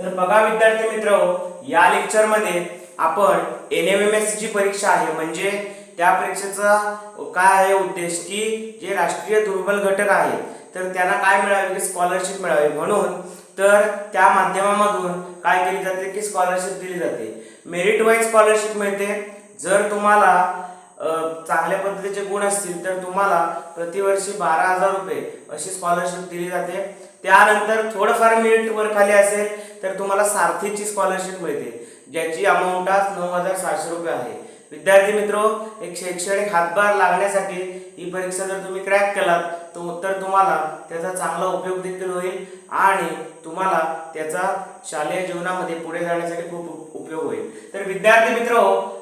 तर बघा विद्यार्थी मित्र या लेक्चरमध्ये आपण एन एम एम एस ची परीक्षा आहे. म्हणजे त्या परीक्षेचा काय आहे उद्देश की जे राष्ट्रीय दुर्बल घटक आहेत तर त्यांना काय मिळावे? की स्कॉलरशिप मिळावी. म्हणून तर त्या माध्यमामधून काय केली जाते? की स्कॉलरशिप दिली जाते. मेरिट वाईज स्कॉलरशिप मिळते. जर तुम्हाला चांगल्या पद्धतीचे गुण असतील तर तुम्हाला प्रतिवर्षी बारा हजार रुपये अशी स्कॉलरशिप दिली जाते. त्यानंतर थोडंफार मेरिट वर खाली असेल तर तुम्हाला सारथीची स्कॉलरशिप मिळते ज्याची अमाऊंट आज नऊ हजार सहाशे रुपये आहे. विद्यार्थी मित्रो एक शैक्षणिक हातभार लागण्यासाठी ही परीक्षा जर तुम्ही क्रॅक केलात तर तर तुम्हाला त्याचा चांगला उपयोग देखील होईल आणि तुम्हाला त्याचा शालेय जीवनामध्ये पुढे जाण्यासाठी खूप उपयोग होईल. तर विद्यार्थी मित्र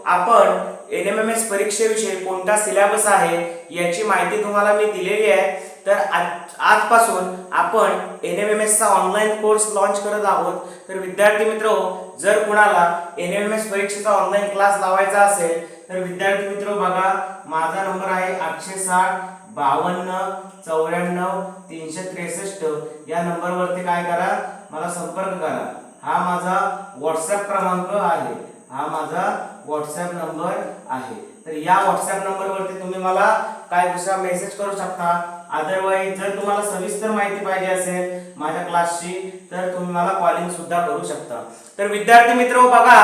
आपण एन एम एम एस परीक्षेविषयी कोणता सिलेबस आहे याची माहिती तुम्हाला मी दिलेली आहे. तर आज- आजपासून आपण एन एम एम एसचा ऑनलाईन कोर्स लॉन्च करत आहोत. तर विद्यार्थी मित्र जर कुणाला एन एम एम एस परीक्षेचा ऑनलाईन क्लास लावायचा असेल तर विद्यार्थी मित्र बघा माझा नंबर आहे आठशे साठ बावन्न चौऱ्याण्णव तीनशे त्रेसष्ट. या नंबरवरती काय करा? मला संपर्क करा. हा माझा व्हॉट्सॲप क्रमांक आहे. हा माझा व्हॉट्सॲप नंबर आहे. तर या व्हॉट्सॲप नंबरवरती तुम्ही मला काय दुसरा मेसेज करू शकता? अदरवाईज जर तुम्हाला सविस्तर माहिती पाहिजे असेल माझ्या क्लासची तर तुम्ही मला कॉलिंग सुद्धा करू शकता. तर विद्यार्थी मित्र बघा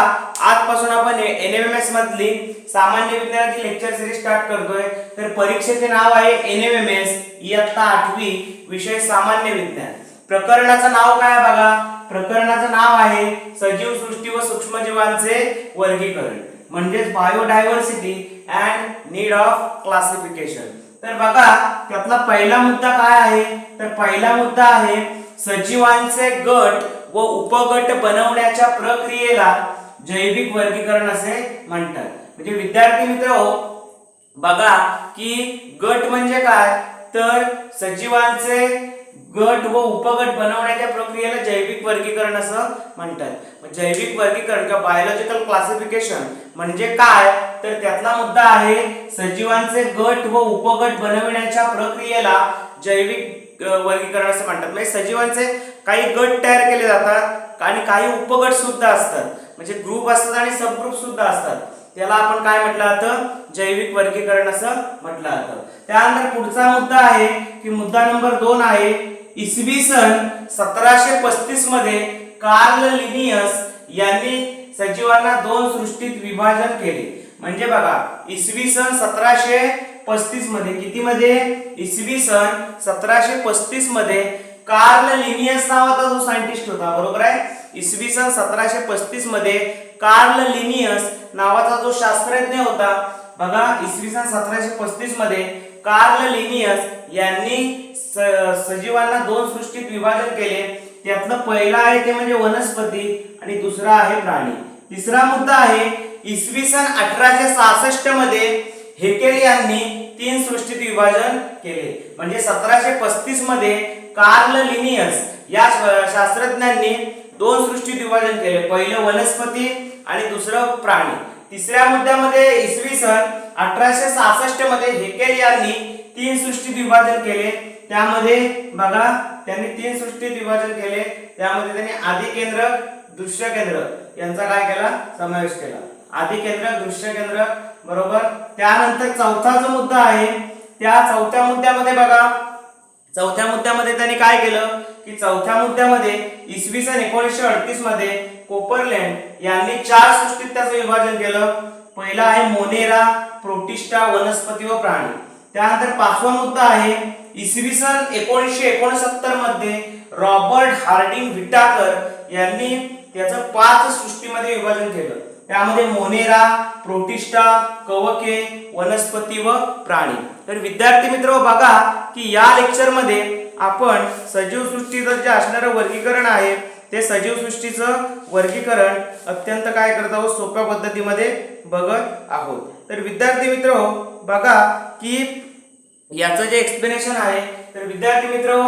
आजपासून आपण एन एम एम एस मधली सामान्य विज्ञानाची लेक्चर सिरीज स्टार्ट करतोय. तर परीक्षेचे नाव आहे एन एम एम एस इयत्ता आठवी विषय सामान्य विज्ञान. प्रकरणाचं नाव काय आहे बघा? प्रकरणाचं नाव आहे सजीव सृष्टी व सूक्ष्मजीवांचे वर्गीकरण. म्हणजेच biodiversity and need of classification तर बघा त्यातला पहिला मुद्दा काय आहे? तर पहिला मुद्दा आहे सजीवांचे गट व उपगट बनवण्याच्या प्रक्रियेला जैविक वर्गीकरण असे म्हणतात. म्हणजे विद्यार्थी मित्र बघा की गट म्हणजे काय? तर सजीवांचे गट व उपगट बनवण्याच्या प्रक्रियेला जैविक वर्गीकरण असं म्हणतात. जैविक वर्गीकरण किंवा बायोलॉजिकल क्लासिफिकेशन म्हणजे काय? तर त्यातला मुद्दा आहे सजीवांचे गट व उपगट बनविण्याच्या प्रक्रियेला जैविक वर्गीकरण असं म्हणतात. म्हणजे सजीवांचे काही गट तयार केले जातात आणि काही उपगट सुद्धा असतात. म्हणजे ग्रुप असतात आणि सबग्रुप सुद्धा असतात. त्याला आपण काय म्हटलं जातं? जैविक वर्गीकरण असं म्हटलं जातं. त्यानंतर पुढचा मुद्दा आहे की मुद्दा नंबर दोन आहे इसवी सन सतराशे पस्तीसमध्ये कार्ल लिनियस यांनी सजीवांना दोन सृष्टीत विभाजन केले. म्हणजे बघा इसवी सन सतराशे पस्तीसमध्ये किती मध्ये? इसवी सन सतराशे पस्तीसमध्ये कार्ल लिनियस नावाचा जो सायंटिस्ट होता बरोबर आहे? इसवी सन सतराशे पस्तीसमध्ये कार्ल लिनियस नावाचा जो शास्त्रज्ञ होता बघा इसवी सन सतराशे पस्तीसमध्ये कार्ल लिनियस यांनी स- सजीवांना दोन सृष्टीत विभाजन केले. त्यातलं पहिला आहे ते म्हणजे वनस्पती आणि दुसरा आहे प्राणी. तिसरा मुद्दा आहे इसवी सन अठराशे सहासष्टमध्ये हेकेल यांनी तीन सृष्टीत विभाजन केले. म्हणजे सतराशे पस्तीसमध्ये कार्ल लिनियस या शास्त्रज्ञांनी दोन सृष्टीत विभाजन केले. पहिलं वनस्पती आणि दुसरं प्राणी. तिसऱ्या मुद्द्यामध्ये इसवी सन अठराशे सहासष्टमध्ये हेकेल यांनी तीन सृष्टीत विभाजन केले. त्यामध्ये बघा त्यांनी तीन सृष्टीत विभाजन केले. त्यामध्ये त्यांनी आदी केंद्र दृश्य केंद्र यांचा काय केला? समावेश केला. आदी केंद्र दृश्य केंद्र बरोबर? त्यानंतर चौथा जो मुद्दा आहे त्या चौथ्या मुद्द्यामध्ये बघा. चौथ्या मुद्द्यामध्ये त्यांनी काय केलं? की चौथ्या मुद्द्यामध्ये इसवी सन एकोणीसशे अडतीसमध्ये कोपरलँड यांनी चार सृष्टीत त्याचं विभाजन केलं. पहिला आहे मोनेरा प्रोटिस्टा वनस्पती व प्राणी. त्यानंतर पाचवा मुद्दा आहे इसवी सन एकोणीसशे एकोणसत्तरमध्ये रॉबर्ट हार्डिंग विटाकर यांनी त्याचं पाच सृष्टीमध्ये विभाजन केलं. त्यामध्ये मोनेरा प्रोटिस्टा कवके वनस्पती व प्राणी. तर विद्यार्थी मित्र बघा की या लेक्चरमध्ये आपण सजीव सृष्टीचं जे असणारं वर्गीकरण आहे ते सजीव सृष्टीचं वर्गीकरण अत्यंत काय करत आहोत? सोप्या पद्धतीमध्ये बघत आहोत. तर विद्यार्थी मित्र बघा की याचं जे एक्सप्लेनेशन आहे तर विद्यार्थी मित्र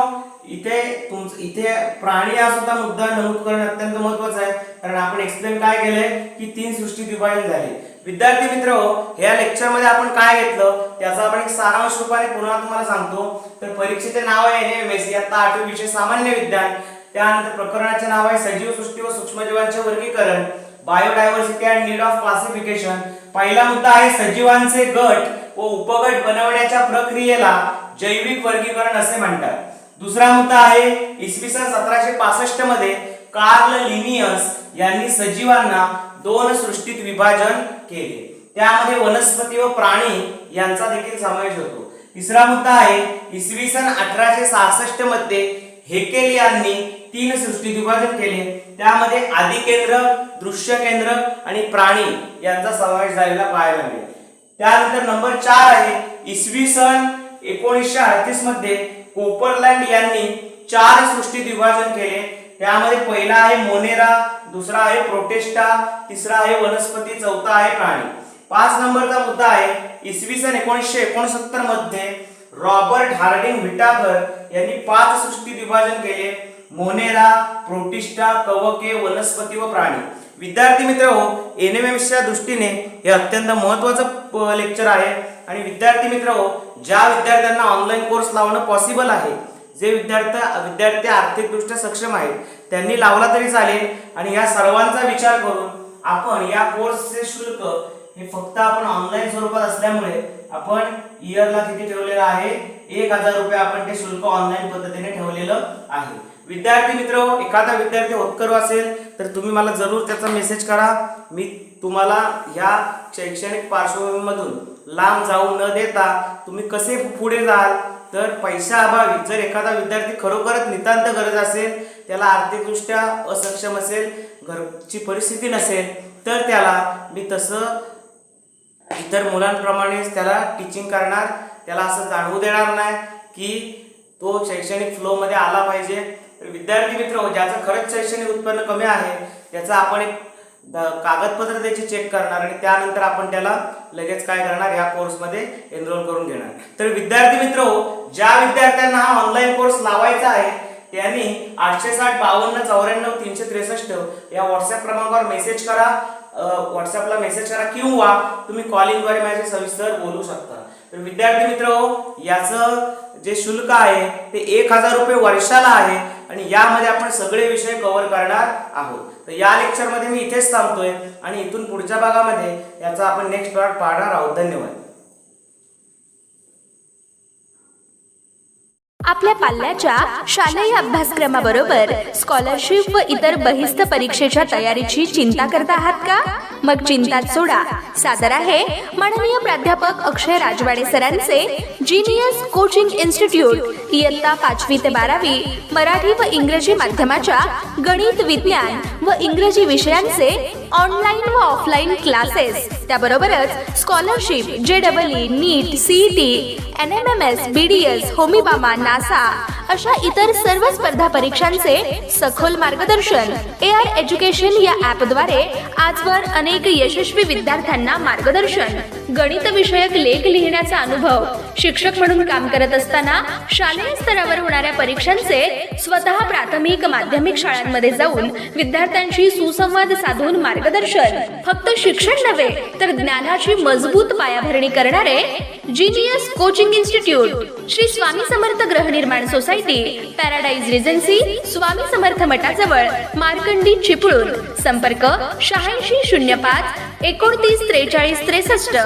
इथे तुमचं इथे प्राणी हा सुद्धा मुद्दा नमूद करणं अत्यंत महत्वाचं आहे. कारण आपण एक्सप्लेन काय केलंय? की तीन सृष्टी विभाजन झाली. विद्यार्थी मित्र या लेक्चरमध्ये आपण काय घेतलं? त्याचा आपण एक सारांश रूपाने पुन्हा तुम्हाला सांगतो. तर परीक्षेचे नाव आहे एन एम एस आता आठवी विषय सामान्य विज्ञान. त्यानंतर प्रकरणाचे नाव आहे सजीव सृष्टी व सूक्ष्मजीवांचे वर्गीकरण. Biodiversity and need of classification पहिला मुद्दा आहे सजीवांचे गट व उपगट बनवण्याच्या प्रक्रियेला जैविक वर्गीकरण असे म्हणतात. दुसरा मुद्दा आहे इसवी सन सतराशे पासष्टमध्ये कार्ल लिनियस यांनी सजीवांना दोन सृष्टीत विभाजन केले. त्यामध्ये वनस्पती व प्राणी यांचा देखील समावेश होतो. तिसरा मुद्दा आहे इसवी सन अठराशे सहासष्टमध्ये हेकेल यांनी तीन सृष्टीत विभाजन केले. त्यामध्ये आदी केंद्र दृश्य केंद्र आणि प्राणी यांचा समावेश झालेला पाहायला मिळेल. त्यानंतर नंबर चार आहे इसवी सन एकोणीसशे अडतीसमध्ये कोपरलँड यांनी चार सृष्टीत विभाजन केले. त्यामध्ये पहिला आहे मोनेरा दुसरा आहे प्रोटेस्टा तिसरा आहे वनस्पती चौथा आहे प्राणी. पाच नंबरचा मुद्दा आहे इसवी सन एकोणीसशे एकोणसत्तरमध्ये रॉबर्ट हार्डिंग व्हिटागर यांनी पाच सृष्टी विभाजन केले. मोनेरा प्रोटिस्टा कवके वनस्पती व प्राणी. विद्यार्थी मित्र हो च्या दृष्टीने हे अत्यंत महत्वाचं लेक्चर आहे. आणि विद्यार्थी मित्र हो ज्या विद्यार्थ्यांना ऑनलाईन कोर्स लावणं पॉसिबल आहे जे विद्यार्थी विद्यार्थी आर्थिकदृष्ट्या सक्षम आहेत त्यांनी लावला तरी चालेल. आणि या सर्वांचा विचार करून आपण या कोर्सचे शुल्क हे फक्त आपण ऑनलाईन स्वरूपात असल्यामुळे आपण इयरला किती ठेवलेलं आहे? एक हजार रुपये आपण ते शुल्क ऑनलाईन पद्धतीने ठेवलेलं आहे. विद्यार्थी मित्र एखादा विद्यार्थी होतकरू असेल तर तुम्ही मला जरूर त्याचा मेसेज करा. मी तुम्हाला ह्या शैक्षणिक पार्श्वभूमीमधून लांब जाऊ न देता तुम्ही कसे पुढे जाल तर पैशाअभावी जर एखादा विद्यार्थी खरोखरच नितांत गरज असेल त्याला आर्थिकदृष्ट्या असक्षम असेल घरची परिस्थिती नसेल तर त्याला मी तसं इतर मुलांप्रमाणेच त्याला टीचिंग करणार. त्याला असं जाणवू देणार नाही की तो शैक्षणिक फ्लोमध्ये आला पाहिजे. तर विद्यार्थी मित्र हो, ज्याचं खरंच शैक्षणिक उत्पन्न कमी आहे त्याचा आपण एक कागदपत्र त्याची चेक करणार आणि त्यानंतर आपण त्याला लगेच काय करणार या कोर्समध्ये एनरोल करून घेणार. तर विद्यार्थी मित्र हो, ज्या विद्यार्थ्यांना हा ऑनलाईन कोर्स लावायचा आहे त्यांनी आठशे साठ बावन्न चौऱ्याण्णव तीनशे त्रेसष्ट या व्हॉट्सअप क्रमांकावर मेसेज करा. व्हॉट्सअपला मेसेज करा किंवा तुम्ही कॉलिंगद्वारे माझ्याशी सविस्तर बोलू शकता. तर विद्यार्थी मित्र हो, याचं जे शुल्क आहे ते एक हजार रुपये वर्षाला आहे आणि यामध्ये आपण सगळे विषय कव्हर करणार आहोत. तर या लेक्चरमध्ये मी इथेच थांबतोय आणि इथून पुढच्या भागामध्ये याचा आपण नेक्स्ट पार्ट पाहणार आहोत. धन्यवाद. आपल्या पाल्याच्या शालेय अभ्यासक्रमाबरोबर स्कॉलरशिप व इतर बहिस्त परीक्षेच्या तयारीची चिंता करता आहात का? मग चिंताच सोडा. सादर आहे माननीय प्राध्यापक अक्षय राजवाडे सरांचे जिनियस कोचिंग इन्स्टिट्यूट इयत्ता पाचवी ते बारावी मराठी व इंग्रजी माध्यमाच्या गणित विज्ञान व इंग्रजी विषयांचे ऑनलाईन व ऑफलाईन क्लासेस त्याबरोबरच scholarship J double E NEET CET N M M S B D S होमीबामा NASA अशा इतर सर्व स्पर्धा परीक्षांचे सखोल मार्गदर्शन ए आय एज्युकेशन या ॲपद्वारे आजवर अनेक यशस्वी विद्यार्थ्यांना मार्गदर्शन. गणित विषयक लेख लिहिण्याचा अनुभव शिक्षक म्हणून काम करत असताना शालेय स्तरावर होणाऱ्या परीक्षांचे स्वतः प्राथमिक माध्यमिक शाळांमध्ये जाऊन विद्यार्थ्यांशी सुसंवाद साधून मार्गदर्शन. फक्त शिक्षण नव्हे तर ज्ञानाची मजबूत पायाभरणी करणारे genius coaching institute Shri Swami Samarth गृहनिर्माण society paradise regency Swami Samarth मठाजवळ Markandi Chiplun. संपर्क शहाऐंशी शून्य पाच एकोणतीस त्रेचाळीस त्रेसष्ट.